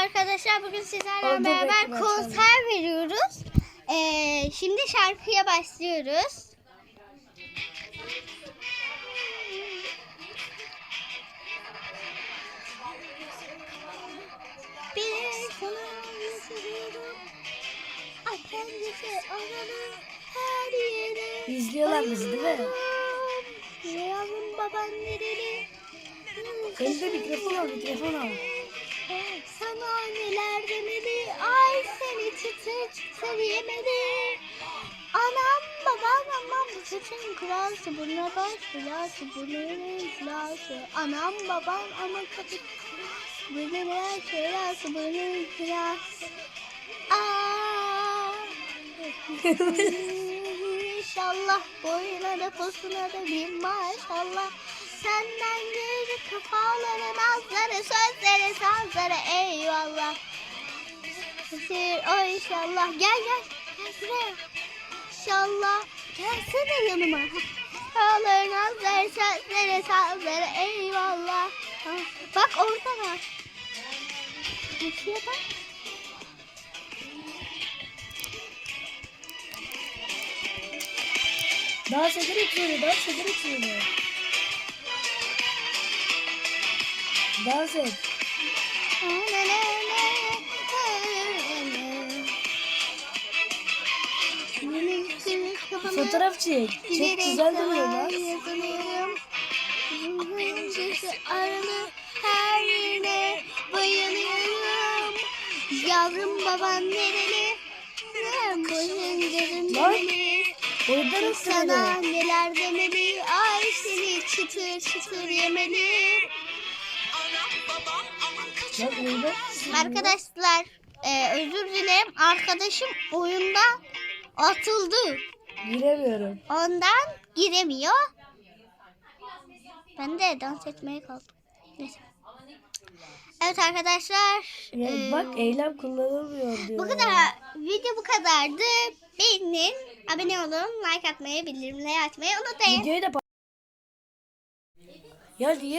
arkadaşlar bugün sizlerle Oldu, beraber konser veriyoruz. Ee, şimdi şarkıya başlıyoruz. Bir. Apendisi her yere. İzliyorlar bizi değil mi? Yavrum baban nereli? Elde mikrofon al mikrofon al. Sana neler demeli, ay seni çıtır çıtır yemeli. Anam babam aman bu saçın kralsı, burnuna baş belası, burnunun kralsı. Anam babam aman kapı, burnuna kralsı, burnunun kralsı. Aa, İnşallah boyuna da posuna da bir maşallah. Senden geri kafaları, nazları, sözleri, sazları eyvallah. Sır o inşallah. Gel gel. Gel buraya. İnşallah. Gelsene yanıma. Kafaları, nazları, sözleri, sazları eyvallah. Ha, Bak orada var. Geçiyor bak. Dans ederek söyle dans ederek söyle. Dans et. Fotoğraf çek. Çok güzel duruyor lan. Her yerine bayılıyorum. Yavrum baban nereli? Ben boyunca Lan, nereli? Orada nasıl Sana neler demeli? Ay seni çıtır çıtır yemeli. Bak orada. Arkadaşlar e, özür dilerim. Arkadaşım oyunda atıldı. Giremiyorum. Ondan giremiyor. Ben de dans etmeye kaldım. Neyse. Evet arkadaşlar. Ya e, bak eylem kullanılmıyor diyor. bu kadar. Video bu kadardı. Beğenin, abone olun, like atmayı, bildirimleri açmayı unutmayın. Videoyu da Ya niye